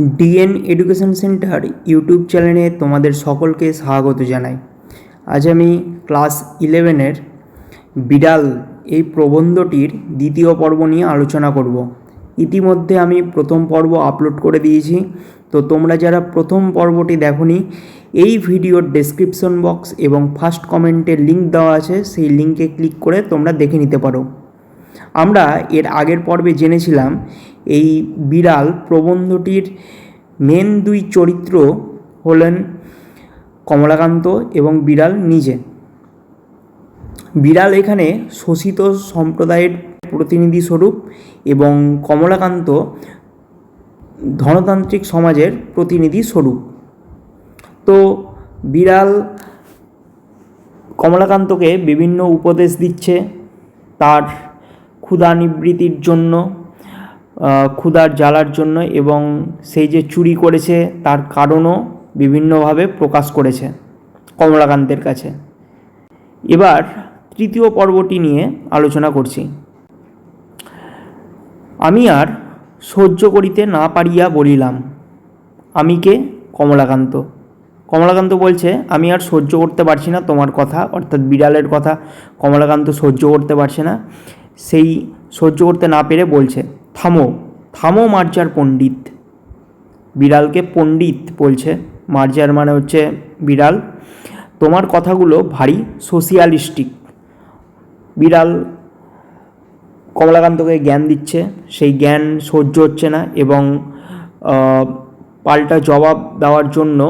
DNA education centre YouTube চ্যানেলে তোমাদের সকলকে স্বাগত জানাই। আজ আমি ক্লাস ইলেভেনের বিড়াল, এই প্রবন্ধটির দ্বিতীয় পর্ব নিয়ে আলোচনা করব। ইতিমধ্যে আমি প্রথম পর্ব আপলোড করে দিয়েছি, তো তোমরা যারা প্রথম পর্বটি দেখোনি, এই ভিডিওর ডেসক্রিপশন বক্স এবং ফার্স্ট কমেন্টে লিঙ্ক দেওয়া আছে, সেই লিঙ্কে ক্লিক করে তোমরা দেখে নিতে পারো। আমরা এর আগের পর্বে জেনেছিলাম এই বিড়াল প্রবন্ধটির মেন দুই চরিত্র হলেন কমলাকান্ত এবং বিড়াল নিজে। বিড়াল এখানে শোষিত সম্প্রদায়ের প্রতিনিধি স্বরূপ এবং কমলাকান্ত ধনতান্ত্রিক সমাজের প্রতিনিধি স্বরূপ তো বিড়াল কমলাকান্তকে বিভিন্ন উপদেশ দিচ্ছে, তার ক্ষুধা নিবৃত্তির জন্য ক্ষুধার জ্বালার জন্য এবং সেই যে চুরি করেছে তার কারণও বিভিন্নভাবে প্রকাশ করেছে কমলাকান্তের কাছে। এবার তৃতীয় পর্বটি নিয়ে আলোচনা করছি। আমি আর সহ্য করিতে না পারিয়া বলিলাম, আমি কে? কমলাকান্ত। কমলাকান্ত বলছে, আমি আর সহ্য করতে পারছি না তোমার কথা, অর্থাৎ বিড়ালের কথা। কমলাকান্ত সহ্য করতে পারছে না। সেই সহ্য করতে না পেরে বলছে, থামো থামো মার্জার পণ্ডিত। বিড়ালকে পণ্ডিত বলছে। মার্জার মানে হচ্ছে বিড়াল। তোমার কথাগুলো ভারী সোশিয়ালিস্টিক। বিড়াল কমলাকান্তকে জ্ঞান দিচ্ছে। সেই জ্ঞান সহ্য হচ্ছে না এবং পাল্টা জবাব দেওয়ার জন্য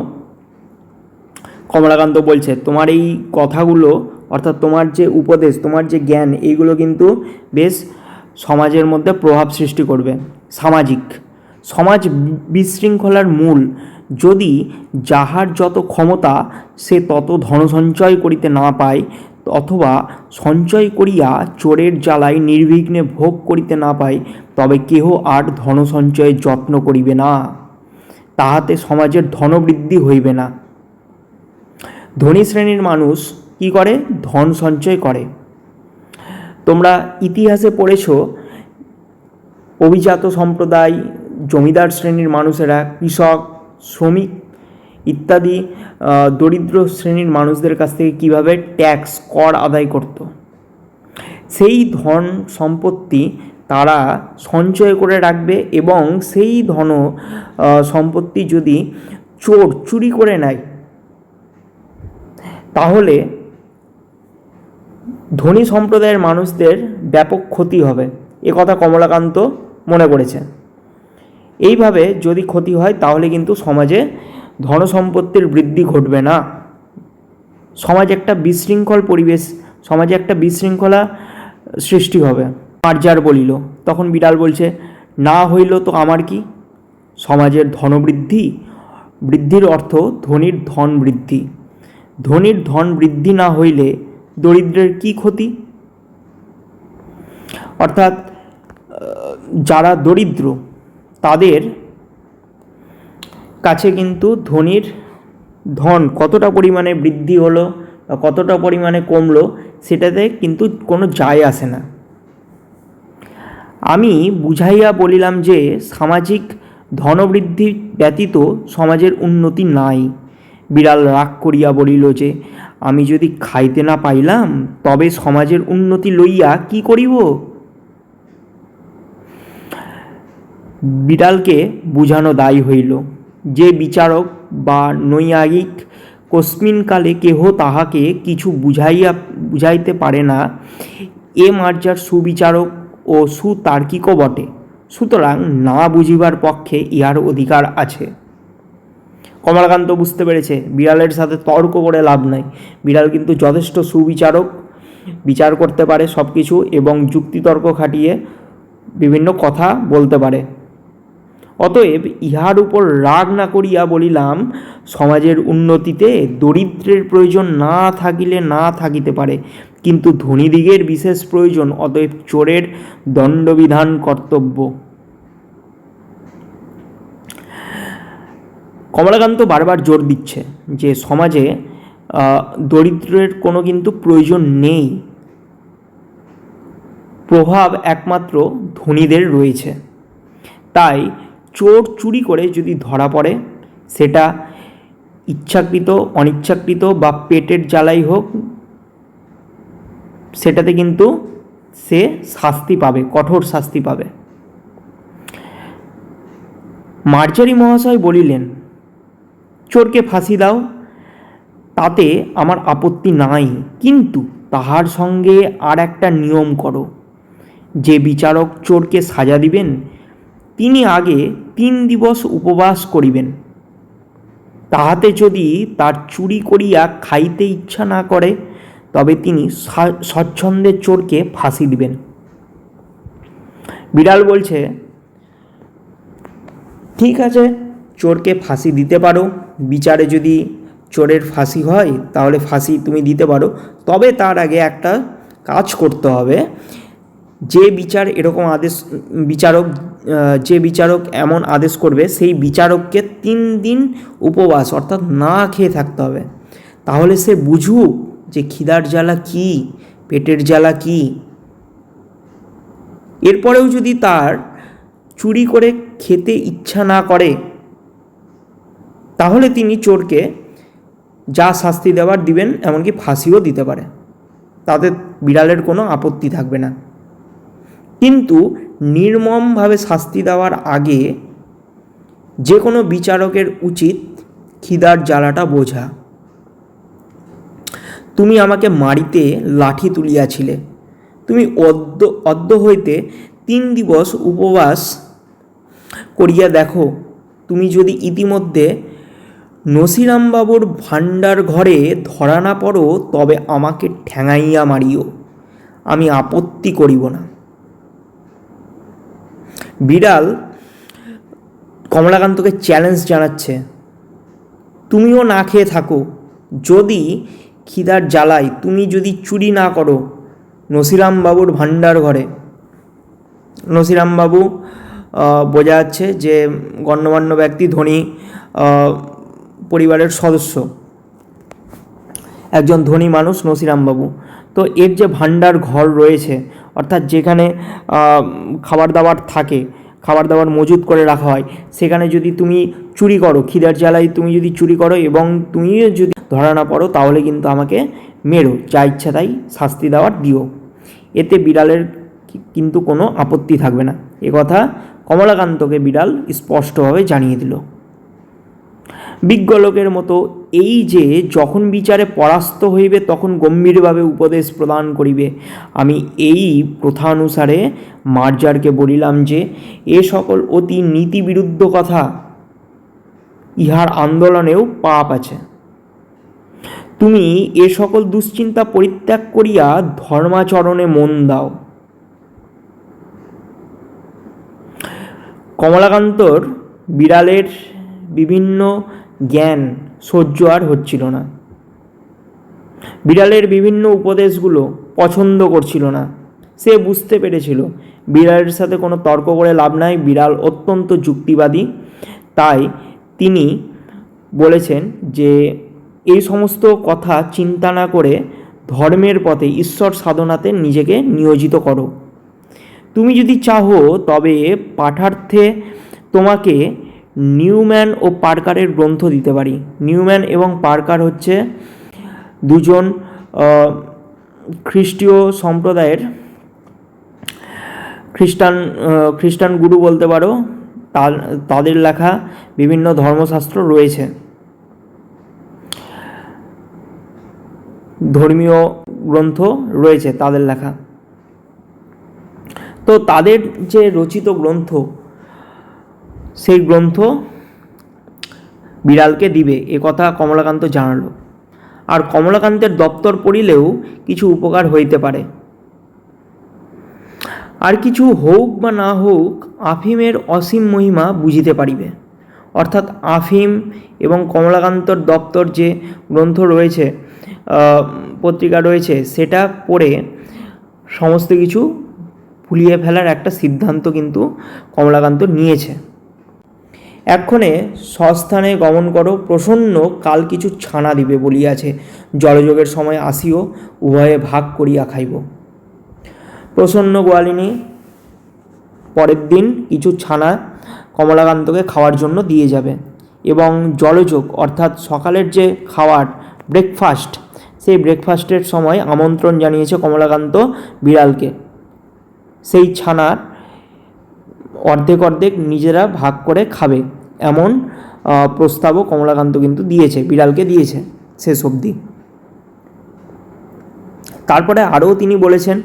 কমলাকান্ত বলছে, তোমার এই কথাগুলো অর্থাৎ তোমার যে উপদেশ, তোমার যে জ্ঞান এইগুলো কিন্তু বেশ সমাজের মধ্যে প্রভাব সৃষ্টি করবে। সামাজিক। সমাজ বিশৃঙ্খলার মূল। যদি যাহার যত ক্ষমতা, সে তত ধন সঞ্চয় করিতে না পায়, অথবা সঞ্চয় করিয়া চোরের জ্বালায় নির্বিঘ্নে ভোগ করিতে না পায়, তবে কেহ আর ধন সঞ্চয়ের যত্ন করিবে না। তাহাতে সমাজের ধনবৃদ্ধি হইবে না। ধনী শ্রেণির মানুষ কি করে? ধন সঞ্চয় করে। তোমরা ইতিহাসে পড়েছো, অভিজাত সম্প্রদায়, জমিদার শ্রেণির মানুষেরা, কৃষক, শ্রমিক ইত্যাদি দরিদ্র শ্রেণির মানুষদের কাছ থেকে কীভাবে ট্যাক্স কর আদায় করত। সেই ধন সম্পত্তি তারা সঞ্চয় করে রাখবে এবং সেই ধন সম্পত্তি যদি চোর চুরি করে নেয়, তাহলে ধনী সম্প্রদায়ের মানুষদের ব্যাপক ক্ষতি হবে, এ কথা কমলাকান্ত মনে করেছে। এইভাবে যদি ক্ষতি হয়, তাহলে কিন্তু সমাজে ধনসম্পত্তির বৃদ্ধি ঘটবে না। সমাজ একটা বিশৃঙ্খল পরিবেশ, সমাজে একটা বিশৃঙ্খলা সৃষ্টি হবে। মার্জার বলিল, তখন বিড়াল বলছে, না হইল তো আমার কি? সমাজের ধনবৃদ্ধি, বৃদ্ধির অর্থ ধনীর ধন বৃদ্ধি। ধনীর ধন বৃদ্ধি না হইলে দরিদ্রের কি ক্ষতি? অর্থাৎ যারা দরিদ্র, তাদের কাছে কিন্তু ধনীর ধন কতটা পরিমাণে বৃদ্ধি হলো বা কতটা পরিমাণে কমলো, সেটাতে কিন্তু কোনো যায় আসে না। আমি বুঝাইয়া বলিলাম যে, সামাজিক ধনবৃদ্ধি ব্যতীত সমাজের উন্নতি নাই। বিড়াল রাগ করিয়া বলিল যে আমি যদি খাইতে না পাইলাম, তবে সমাজের উন্নতি লইয়া কি করিব? বিড়ালকে বুঝানো দায়ী হইল, যে বিচারক বা নৈয়ায়িক কস্মিনকালে কেহ তাহাকে কিছু বুঝাইয়া, বুঝাইতে পারে না, এ মার্জার সুবিচারক ও সুতার্কিকও বটে। সুতরাং না বুঝিবার পক্ষে ইহার অধিকার আছে। কমলাকান্ত বুঝতে পেরেছে, বিড়ালের সাথে তর্ক করে লাভ নাই। বিড়াল কিন্তু যথেষ্ট সুবিচারক, বিচার করতে পারে সব কিছু এবং যুক্তিতর্ক খাটিয়ে বিভিন্ন কথা বলতে পারে। অতএব ইহার উপর রাগ না করিয়া বলিলাম, সমাজের উন্নতিতে দরিদ্রের প্রয়োজন না থাকিলে না থাকিতে পারে। কিন্তু ধনীদিগের বিশেষ প্রয়োজন, অতএব চোরের দণ্ডবিধান কর্তব্য। কমলাকান্ত বারবার জোর দিচ্ছে যে সমাজে দরিদ্রের কোনো কিন্তু প্রয়োজন নেই। প্রভাব একমাত্র ধনীদের রয়েছে। তাই চোর চুরি করে যদি ধরা পড়ে, সেটা ইচ্ছাকৃত, অনিচ্ছাকৃত বা পেটের জ্বালাই হোক, সেটাতে কিন্তু সে শাস্তি পাবে, কঠোর শাস্তি পাবে। মার্জারি মহাশয় বলিলেন চোরকে ফাঁসি দাও, তাতে আমার আপত্তি নাই। কিন্তু তাহার সঙ্গে আর একটা নিয়ম করো। যে বিচারক চোরকে সাজা দিবেন, তিনি আগে তিন দিবস উপবাস করিবেন। তাহাতে যদি তার চুরি করিয়া খাইতে ইচ্ছা না করে, তবে তিনি স্বা- স্বচ্ছন্দে চোরকে ফাঁসি দিবেন। বিড়াল বলছে, ঠিক আছে, চোরকে ফাঁসি দিতে পারো। বিচারে যদি চোরের ফাঁসি হয়, তাহলে ফাঁসি তুমি দিতে পারো। তবে তার আগে একটা কাজ করতে হবে। যে বিচার এরকম আদেশ, বিচারক যে বিচারক এমন আদেশ করবে, সেই বিচারককে তিন দিন উপবাস, অর্থাৎ না খেয়ে থাকতে হবে। তাহলে সে বুঝুক যে খিদার জ্বালা কী, পেটের জ্বালা কী। এরপরেও যদি তার চুরি করে খেতে ইচ্ছা না করে তাহলে তিনি চোরকে যা শাস্তি দেওয়ার দিবেন, এমনকি ফাঁসিও দিতে পারে। তাতে বিড়ালের কোনো আপত্তি থাকবে না। কিন্তু নির্মমভাবে শাস্তি দেওয়ার আগে যে কোনো বিচারকের উচিত খিদার জ্বালাটা বোঝা। তুমি আমাকে মারিতে লাঠি তুলিয়াছিলে। তুমি অদ্য অদ্য হইতে তিন দিবস উপবাস করিয়া দেখো, তুমি যদি ইতিমধ্যে নসিরামবাবুর ভাণ্ডার ঘরে ধরা না পড়ো, তবে আমাকে ঠ্যাঙাইয়া মারিও। আমি আপত্তি করিব না। বিড়াল কমলাকান্তকে চ্যালেঞ্জ জানাচ্ছে, তুমিও না খেয়ে থাকো। যদি খিদার জ্বালায়, তুমি যদি চুরি না করো নসিরামবাবুর ভাণ্ডার ঘরে। নসিরামবাবু বোঝা যাচ্ছে যে গণ্যমান্য ব্যক্তি ধনী পরিবারের সদস্য। একজন ধনী মানুষ নসিরামবাবু। তো এর যে ভাণ্ডার ঘর রয়েছে, অর্থাৎ যেখানে খাবার দাবার থাকে খাবার দাবার মজুত করে রাখা হয়, সেখানে যদি তুমি চুরি করো, খিদার জ্বালায় তুমি যদি চুরি করো এবং তুমি যদি ধরা না পড়ো, তাহলে কিন্তু আমাকে মেরো, যা ইচ্ছা তাই শাস্তি দেওয়ার দিও। এতে বিড়ালের কিন্তু কোনো আপত্তি থাকবে না। কথা কমলাকান্তকে বিড়াল স্পষ্টভাবে জানিয়ে দিল। বিজ্ঞলোকের মতো এই যে যখন বিচারে পরাস্ত হইবে, তখন গম্ভীরভাবে উপদেশ প্রদান করিবে। আমি এই প্রথা অনুসারে মার্জারকে বলিলাম যে, এ সকল অতি নীতিবিরুদ্ধ কথা ইহার আন্দোলনেও পাপ আছে। তুমি এ সকল দুশ্চিন্তা পরিত্যাগ করিয়া ধর্মাচরণে মন দাও। কমলাকান্তর বিড়ালের বিভিন্ন জ্ঞান সহ্য আর হচ্ছিল না। বিড়ালের বিভিন্ন উপদেশগুলো পছন্দ করছিল না। সে বুঝতে পেরেছিল, বিড়ালের সাথে কোনো তর্ক করে লাভ নাই, বিড়াল অত্যন্ত যুক্তিবাদী। তাই তিনি বলেছেন যে, এই সমস্ত কথা চিন্তা না করে ধর্মের পথে ঈশ্বর সাধনাতে নিজেকে নিয়োজিত করো। তুমি যদি চাহো তবে পাঠার্থে তোমাকে নিউম্যান ও পার্কারের গ্রন্থ দিতে পারি। নিউম্যান এবং পার্কার হচ্ছে দুজন খ্রিস্টীয় সম্প্রদায়ের খ্রিস্টান খ্রিস্টান গুরু বলতে পারো তাদের লেখা বিভিন্ন ধর্মশাস্ত্র রয়েছে। ধর্মীয় গ্রন্থ রয়েছে তাদের লেখা। তো তাদের যে রচিত গ্রন্থ সেই গ্রন্থ বিড়ালকে দিবে, এ কথা কমলাকান্ত জানালো। আর কমলাকান্তের দপ্তর পড়িলেও কিছু উপকার হইতে পারে। আর কিছু হোক বা না হোক, আফিমের অসীম মহিমা বুঝিতে পারিবে। অর্থাৎ আফিম এবং কমলাকান্তর দপ্তর যে গ্রন্থ রয়েছে পত্রিকা রয়েছে, সেটা পড়ে সমস্ত কিছু ভুলিয়ে ফেলার একটা সিদ্ধান্ত কিন্তু কমলাকান্ত নিয়েছে। এক্ষণে স্বস্থানে গমন করো, প্রসন্ন কাল কিছু ছানা দিবে বলিয়াছে। জলযোগের সময় আসিও, উভয়ে ভাগ করিয়া খাইব। প্রসন্ন গোয়ালিনী, পরের দিন কিছু ছানা কমলাকান্তকে খাওয়ার জন্য দিয়ে যাবে এবং জলযোগ, অর্থাৎ সকালের যে খাওয়ার ব্রেকফাস্ট সেই ব্রেকফাস্টের সময় আমন্ত্রণ জানিয়েছে কমলাকান্ত বিড়ালকে। সেই ছানার অর্ধেক অর্ধেক নিজেরা ভাগ করে খাবে। এমন প্রস্তাবও কমলাকান্ত কিন্তু দিয়েছে, বিড়ালকে দিয়েছে শেষ অবধি। তারপরে আরও তিনি বলেছেন,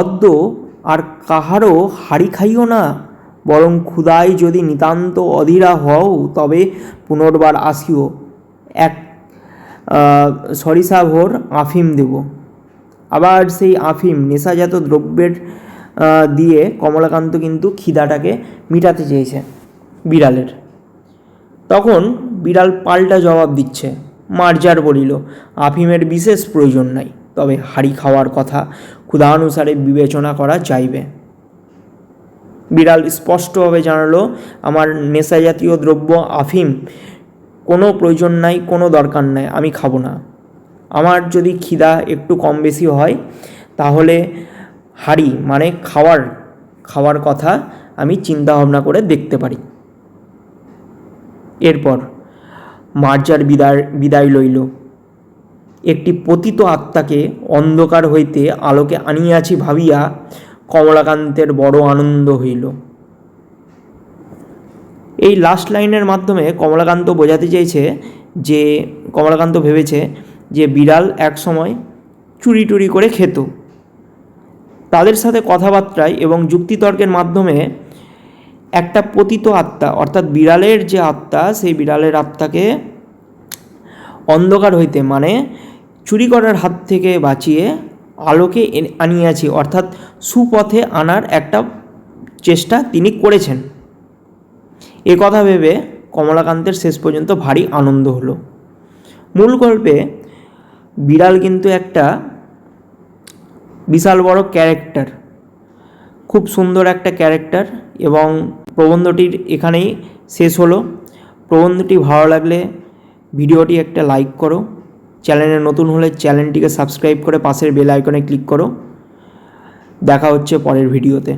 অদ্য আর কাহারও হাড়ি খাইও না, বরং ক্ষুদায় যদি নিতান্ত অধীরা হও, তবে পুনর্বার আসিও। এক সরিষা ভোর আফিম দেব। আবার সেই আফিম নেশাজাত দ্রব্যের দিয়ে কমলাকান্ত কিন্তু খিদাটাকে মিটাতে চেয়েছে বিড়ালের। তখন বিড়াল পাল্টা জবাব দিচ্ছে মার্জার বলিল, আফিমের বিশেষ প্রয়োজন নাই, তবে হাড়ি খাওয়ার কথা ক্ষুধানুসারে বিবেচনা করা যাইবে। বিড়াল স্পষ্টভাবে জানালো, আমার নেশা জাতীয় দ্রব্য আফিম, কোনো প্রয়োজন নাই, কোনো দরকার নাই, আমি খাব না। আমার যদি খিদা একটু কম বেশি হয়, তাহলে হাড়ি মানে খাওয়ার খাওয়ার কথা আমি চিন্তা ভাবনা করে দেখতে পারি। এরপর, মার্জার বিদায় বিদায় লইল। একটি পতিত আত্মাকে অন্ধকার হইতে আলোকে আনিয়াছি ভাবিয়া কমলাকান্তের বড় আনন্দ হইল। এই লাস্ট লাইনের মাধ্যমে কমলাকান্ত বোঝাতে চেয়েছে যে, কমলাকান্ত ভেবেছে যে বিড়াল এক সময় চুরি টুরি করে খেত। তাদের সাথে কথাবার্তায় এবং যুক্তিতর্কের মাধ্যমে একটা পতিত আত্মা, অর্থাৎ বিড়ালের যে আত্মা, সেই বিড়ালের আত্মাকে অন্ধকার হইতে মানে চুরি করার হাত থেকে বাঁচিয়ে আলোকে আনিয়াছি অর্থাৎ সুপথে আনার একটা চেষ্টা তিনি করেছেন। এ কথা ভেবে কমলাকান্তের শেষ পর্যন্ত ভারী আনন্দ হলো। মূল গল্পে বিড়াল কিন্তু একটা বিশাল বড় ক্যারেক্টার। খুব সুন্দর একটা ক্যারেক্টার এবং প্রবন্ধটির এখানেই শেষ হলো। প্রবন্ধটি ভালো লাগলে ভিডিওটি একটা লাইক করো। চ্যানেলে নতুন হলে চ্যানেলটিকে সাবস্ক্রাইব করে পাশের বেল আইকনে ক্লিক করো। দেখা হচ্ছে পরের ভিডিওতে।